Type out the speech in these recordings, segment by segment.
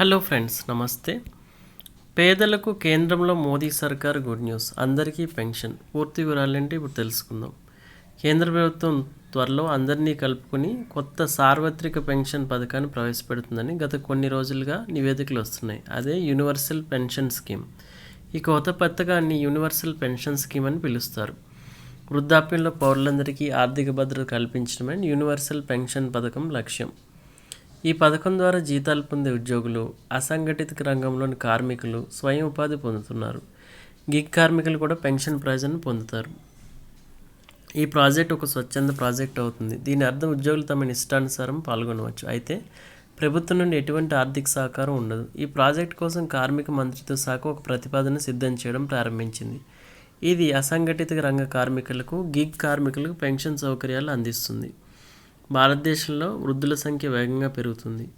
Hello friends నమస్తే. పేదలకు కేంద్రంలో మోదీ సర్కార్ గుడ్ న్యూస్. అందరికీ పెన్షన్. పూర్తి వివరాలంటే ఇప్పుడు తెలుసుకుందాం. కేంద్ర ప్రభుత్వం త్వరలో అందరినీ కలుపుకొని కొత్త సార్వత్రిక పెన్షన్ పథకాన్ని ప్రవేశపెడుతుందని గత కొన్ని రోజులుగా నివేదికలు వస్తున్నాయి. అదే యూనివర్సల్ పెన్షన్ స్కీమ్. ఈ కొత్త పథకాన్ని యూనివర్సల్ పెన్షన్ స్కీమ్ అని పిలుస్తారు. వృద్ధాప్యంలో పౌరులందరికీ ఆర్థిక భద్రత కల్పించడమే యూనివర్సల్ పెన్షన్ పథకం లక్ష్యం. ఈ పథకం ద్వారా జీతాలు పొందే ఉద్యోగులు అసంఘటిత రంగంలోని కార్మికులు స్వయం ఉపాధి పొందుతున్నారు. గిగ్ కార్మికులు కూడా పెన్షన్ ప్రయోజనం పొందుతారు. ఈ ప్రాజెక్ట్ ఒక స్వచ్ఛంద ప్రాజెక్ట్ అవుతుంది. దీని అర్థం ఉద్యోగులు తమ ఇష్టానుసారం పాల్గొనవచ్చు. అయితే ప్రభుత్వం నుండి ఎటువంటి ఆర్థిక సహకారం ఉండదు. ఈ ప్రాజెక్ట్ కోసం కార్మిక మంత్రిత్వ శాఖ ఒక ప్రతిపాదన సిద్ధం చేయడం ప్రారంభించింది. ఇది అసంఘటిత రంగ కార్మికులకు గిగ్ కార్మికులకు పెన్షన్ సౌకర్యాలు అందిస్తుంది. భారతదేశంలో వృద్ధుల సంఖ్య వేగంగా పెరుగుతుంది.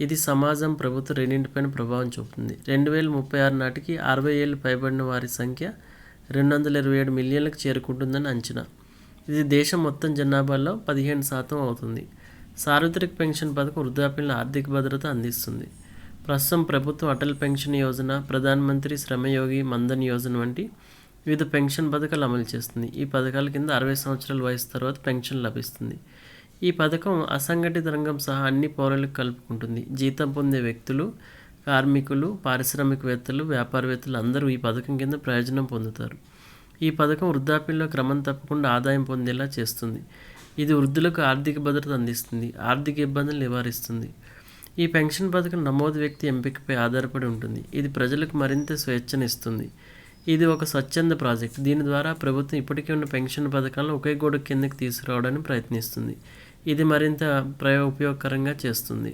ఇది సమాజం ప్రభుత్వ రెండింటిపైన ప్రభావం చూపుతుంది. రెండు వేల ముప్పై ఆరు నాటికి అరవై ఏళ్ళు పైబడిన వారి సంఖ్య రెండు వందల ఇరవై ఏడు మిలియన్లకు చేరుకుంటుందని అంచనా. ఇది దేశం మొత్తం జనాభాలో పదిహేను శాతం అవుతుంది. సార్వత్రిక పెన్షన్ పథకం వృద్ధాప్యంలో ఆర్థిక భద్రత అందిస్తుంది. ప్రస్తుతం ప్రభుత్వం అటల్ పెన్షన్ యోజన ప్రధానమంత్రి శ్రమయోగి మన్ధన్ యోజన వంటి వివిధ పెన్షన్ పథకాలు అమలు చేస్తుంది. ఈ పథకాల కింద అరవై సంవత్సరాల వయసు తర్వాత పెన్షన్ లభిస్తుంది. ఈ పథకం అసంఘటిత రంగం సహా అన్ని పౌరులకు కలుపుకుంటుంది. జీతం పొందే వ్యక్తులు కార్మికులు పారిశ్రామికవేత్తలు వ్యాపారవేత్తలు అందరూ ఈ పథకం కింద ప్రయోజనం పొందుతారు. ఈ పథకం వృద్ధాప్యంలో క్రమం తప్పకుండా ఆదాయం పొందేలా చేస్తుంది. ఇది వృద్ధులకు ఆర్థిక భద్రత అందిస్తుంది ఆర్థిక ఇబ్బందులు నివారిస్తుంది. ఈ పెన్షన్ పథకం నమోదు వ్యక్తి ఎంపికపై ఆధారపడి ఉంటుంది. ఇది ప్రజలకు మరింత స్వేచ్ఛనిస్తుంది. ఇది ఒక స్వచ్ఛంద ప్రాజెక్ట్. దీని ద్వారా ప్రభుత్వం ఇప్పటికే ఉన్న పెన్షన్ పథకాలను ఒకే గోడ కిందకి తీసుకురావడానికి ప్రయత్నిస్తుంది. ఇది మరింత ప్రయో ఉపయోగకరంగా చేస్తుంది.